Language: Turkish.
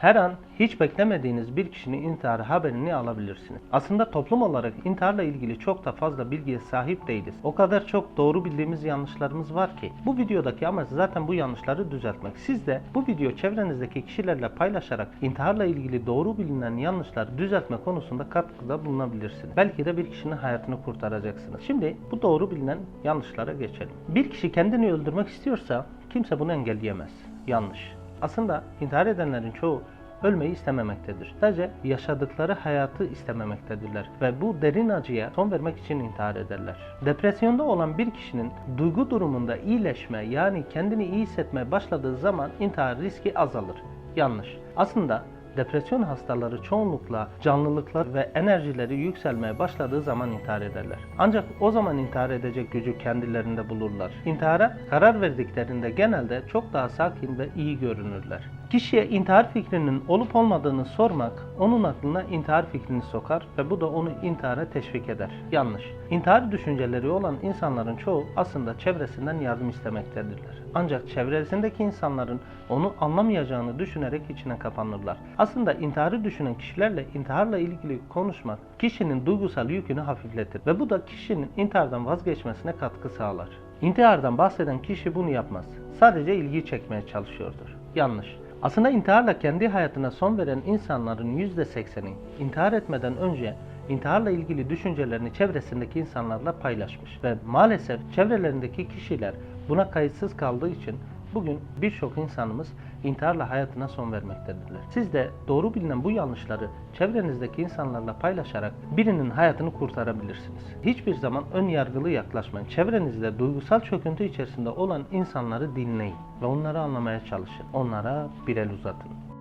Her an hiç beklemediğiniz bir kişinin intiharı haberini alabilirsiniz. Aslında toplum olarak intiharla ilgili çok da fazla bilgiye sahip değiliz. O kadar çok doğru bildiğimiz yanlışlarımız var ki. Bu videodaki amaç zaten bu yanlışları düzeltmek. Siz de bu video çevrenizdeki kişilerle paylaşarak intiharla ilgili doğru bilinen yanlışları düzeltme konusunda katkıda bulunabilirsiniz. Belki de bir kişinin hayatını kurtaracaksınız. Şimdi bu doğru bilinen yanlışlara geçelim. Bir kişi kendini öldürmek istiyorsa kimse bunu engelleyemez. Yanlış. Aslında intihar edenlerin çoğu ölmeyi istememektedir. Sadece yaşadıkları hayatı istememektedirler ve bu derin acıya son vermek için intihar ederler. Depresyonda olan bir kişinin duygu durumunda iyileşme yani kendini iyi hissetmeye başladığı zaman intihar riski azalır. Yanlış. Aslında Depresyon hastaları çoğunlukla canlılıklar ve enerjileri yükselmeye başladığı zaman intihar ederler. Ancak o zaman intihar edecek gücü kendilerinde bulurlar. İntihara karar verdiklerinde genelde çok daha sakin ve iyi görünürler. Kişiye intihar fikrinin olup olmadığını sormak onun aklına intihar fikrini sokar ve bu da onu intihara teşvik eder. Yanlış. İntihar düşünceleri olan insanların çoğu aslında çevresinden yardım istemektedirler. Ancak çevresindeki insanların onu anlamayacağını düşünerek içine kapanırlar. Aslında intiharı düşünen kişilerle intiharla ilgili konuşmak kişinin duygusal yükünü hafifletir ve bu da kişinin intihardan vazgeçmesine katkı sağlar. İntihardan bahseden kişi bunu yapmaz. Sadece ilgi çekmeye çalışıyordur. Yanlış. Aslında intiharla kendi hayatına son veren insanların %80'i intihar etmeden önce intiharla ilgili düşüncelerini çevresindeki insanlarla paylaşmış ve maalesef çevrelerindeki kişiler buna kayıtsız kaldığı için bugün birçok insanımız intiharla hayatına son vermektedirler. Siz de doğru bilinen bu yanlışları çevrenizdeki insanlarla paylaşarak birinin hayatını kurtarabilirsiniz. Hiçbir zaman ön yargılı yaklaşmayın. Çevrenizde duygusal çöküntü içerisinde olan insanları dinleyin ve onları anlamaya çalışın. Onlara bir el uzatın.